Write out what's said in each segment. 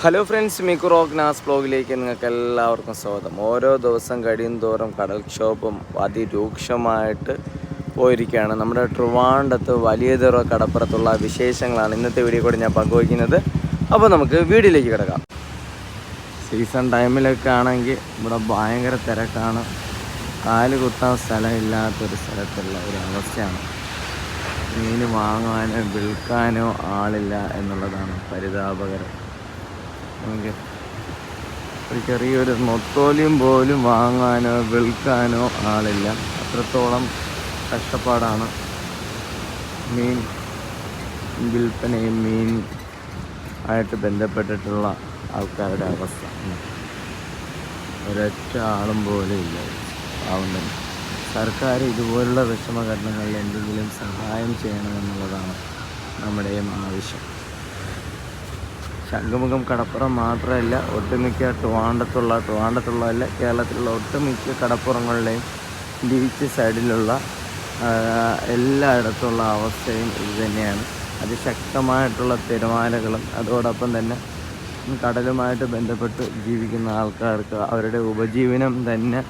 Hello friends Miku റോക്ക് നാസ് ബ്ലോഗിലേക്ക് നിങ്ങൾക്ക് എല്ലാവർക്കും സ്വാഗതം. ഓരോ ദിവസം കഴിയും തോറും കടൽക്ഷോഭം അതിരൂക്ഷമായിട്ട് പോയിരിക്കുകയാണ്. നമ്മുടെ ട്രിവാണ്ടത്ത് വലിയ തുറ കടപ്പുറത്തുള്ള വിശേഷങ്ങളാണ് ഇന്നത്തെ വീഡിയോ കൂടെ ഞാൻ പങ്കുവയ്ക്കുന്നത്. അപ്പോൾ നമുക്ക് വീഡിയോയിലേക്ക് കിടക്കാം. സീസൺ ടൈമിലൊക്കെ ആണെങ്കിൽ ഇവിടെ ഭയങ്കര തിരക്കാണ്. കാൽ കുത്താൻ സ്ഥലമില്ലാത്തൊരു സ്ഥലത്തുള്ള ഒരു അവസ്ഥയാണ്. മീൻ വാങ്ങാനോ വിൽക്കാനോ ആളില്ല എന്നുള്ളതാണ് പരിതാപകരം. നമുക്ക് ഒരു ചെറിയൊരു നൊത്തോലിയും പോലും വാങ്ങാനോ വിൽക്കാനോ ആളില്ല. അത്രത്തോളം കഷ്ടപ്പാടാണ് മീൻ വിൽപ്പനയും മീൻ ആയിട്ട് ബന്ധപ്പെട്ടിട്ടുള്ള ആൾക്കാരുടെ അവസ്ഥ. ഒരൊറ്റ ആളും പോലും ഇല്ല. പാവം തന്നെ. സർക്കാർ ഇതുപോലുള്ള വിഷമഘട്ടങ്ങളിൽ എന്തെങ്കിലും സഹായം ചെയ്യണമെന്നുള്ളതാണ് നമ്മുടെയും ആവശ്യം. ശംഖുമുഖം കടപ്പുറം മാത്രമല്ല ഒട്ടുമിക്ക ട്രിവാണ്ടത്തുള്ള ട്രിവാണ്ടത്തുള്ളതല്ല കേരളത്തിലുള്ള ഒട്ടുമിക്ക കടപ്പുറങ്ങളുടെയും ബീച്ച് സൈഡിലുള്ള എല്ലായിടത്തുള്ള അവസ്ഥയും ഇത് തന്നെയാണ്. അതിശക്തമായിട്ടുള്ള തിരമാലകളും അതോടൊപ്പം തന്നെ കടലുമായിട്ട് ബന്ധപ്പെട്ട് ജീവിക്കുന്ന ആൾക്കാർക്ക് അവരുടെ ഉപജീവനം തന്നെ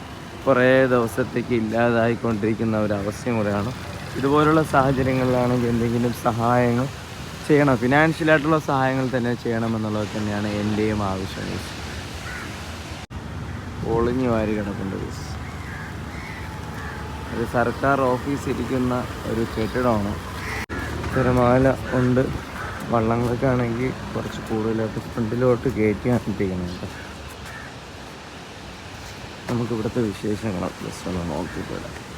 കുറേ ദിവസത്തേക്ക് ഇല്ലാതായിക്കൊണ്ടിരിക്കുന്ന ഒരവസ്ഥയും കൂടെയാണ്. ഇതുപോലുള്ള സാഹചര്യങ്ങളിലാണെങ്കിൽ എന്തെങ്കിലും സഹായങ്ങൾ ചെയ്യണം. ഫിനാൻഷ്യൽ ആയിട്ടുള്ള സഹായങ്ങൾ തന്നെ ചെയ്യണം എന്നുള്ളത് തന്നെയാണ് എന്റെയും ആവശ്യം. ഒളിഞ്ഞു വാരി guys. ഒരു സർക്കാർ ഓഫീസ് ഇരിക്കുന്ന ഒരു കെട്ടിടമാണ്. തിരമാല ഉണ്ട്. വള്ളങ്ങളൊക്കെ ആണെങ്കിൽ കുറച്ച് കൂടുതലായിട്ട് ഫ്രണ്ടിലോട്ട് കയറ്റിയാണ് ഇട്ടിരിക്കുന്നത് നമുക്ക് നമുക്കിവിടുത്തെ വിശേഷങ്ങൾ ജസ്റ്റ് ഒന്ന് നോക്കിയിട്ട്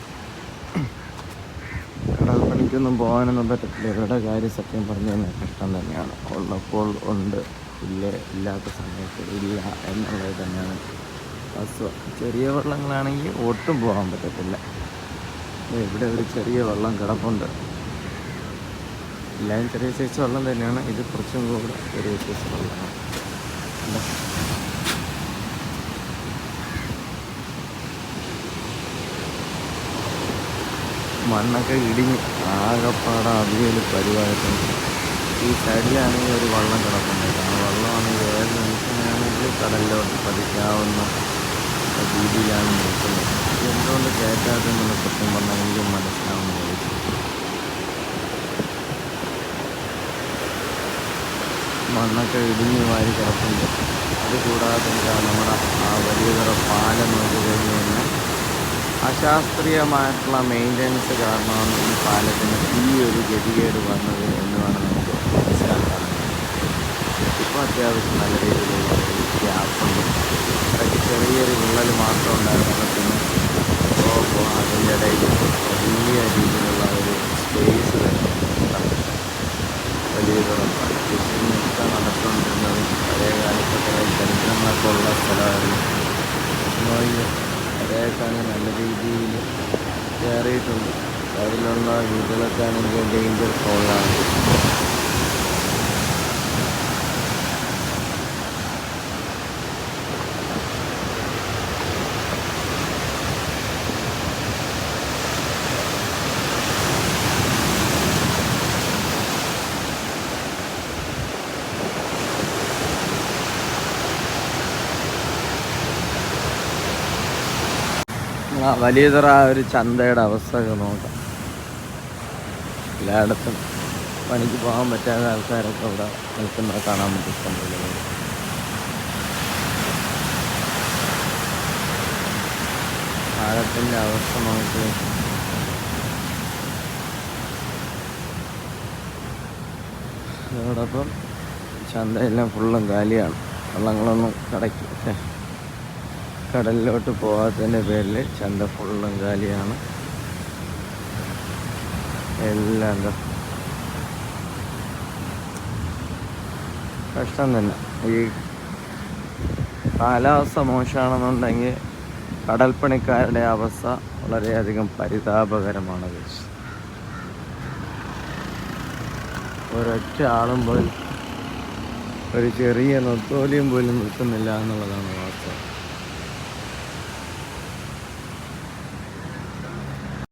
പണിക്കൊന്നും പോകാനൊന്നും പറ്റത്തില്ല. ഇവരുടെ കാര്യം സത്യം പറഞ്ഞു കഴിഞ്ഞാൽ കഷ്ടം തന്നെയാണ്. ഉള്ളപ്പോൾ ഉണ്ട്. ഇല്ല ഇല്ലാത്ത സമയത്ത് ഇല്ല എന്നുള്ളത് തന്നെയാണ്. അസുഖം ചെറിയ വെള്ളങ്ങളാണെങ്കിൽ ഒട്ടും പോകാൻ പറ്റത്തില്ല. ഇവിടെ ഒരു ചെറിയ വെള്ളം കിടപ്പുണ്ട്. എല്ലാം ചെറിയ സൈസ് വെള്ളം തന്നെയാണ്. ഇത് കുറച്ചും കൂടെ ചെറിയ സൈസ് വെള്ളമാണ്. മണ്ണൊക്കെ ഇടിഞ്ഞ് ആകപ്പാടെ അവിയൽ പരിവായിട്ടുണ്ട്. ഈ സൈഡിലാണെങ്കിൽ ഒരു വള്ളം കിടക്കുന്നത് ആ വള്ളമാണെങ്കിൽ ഏത് നിമിഷമാണെങ്കിൽ കടലിലോട്ട് പതിക്കാവുന്ന രീതിയിലാണ് നിൽക്കുന്നത്. എന്തുകൊണ്ട് കയറ്റാത്തെന്നുള്ള സത്യം പറഞ്ഞാൽ എനിക്ക് മനസ്സിലാവുന്നില്ല. മണ്ണൊക്കെ ഇടിഞ്ഞ് വാരി കിടക്കുന്നുണ്ട് അതുകൂടാതെ നമ്മുടെ ആ വലിയ തര പാലം നോക്കി കഴിഞ്ഞ് കഴിഞ്ഞാൽ അശാസ്ത്രീയമായിട്ടുള്ള മെയിന്റനൻസ് കാരണമാണ് ഈ പാലത്തിന് ഈ ഒരു ഗതികേട് വന്നത് എന്ന് വേണം നമുക്ക് മനസ്സിലാക്കാൻ. ഇപ്പോൾ അത്യാവശ്യം നല്ല രീതിയിലുള്ള ഒരു പഴയക്കാണ് നല്ല രീതിയിൽ കയറിയിട്ടുണ്ട് അതിലുള്ള വീടുകളൊക്കെ ആണെങ്കിൽ ഡേഞ്ചർ സോളാണ് ആ വലിയതറ ഒരു ചന്തയുടെ അവസ്ഥയൊക്കെ നോക്കാം. എല്ലായിടത്തും പണിക്ക് പോകാൻ പറ്റാത്ത ആൾക്കാരൊക്കെ ഇവിടെ നിൽക്കുന്നത് കാണാൻ പറ്റും ഇഷ്ടംപോലെ. പാലത്തിന്റെ അവസ്ഥ നോക്കി. അതോടൊപ്പം ചന്തയെല്ലാം ഫുള്ളും കാലിയാണ്. വള്ളങ്ങളൊന്നും കടയ്ക്ക്. കടലിലോട്ട് പോകാത്തതിന്റെ പേരിൽ ചന്ത ഫുള്ളും കാലിയാണ്. എല്ലാം കഷ്ടം തന്നെ. ഈ കാലാവസ്ഥ മോശമാണെന്നുണ്ടെങ്കിൽ കടൽപ്പണിക്കാരുടെ അവസ്ഥ വളരെയധികം പരിതാപകരമാണ്. ഒരൊറ്റ ആളും പോലും ഒരു ചെറിയ നൊത്തോലിയും പോലും നിൽക്കുന്നില്ല എന്നുള്ളതാണ് വാസ്തവം.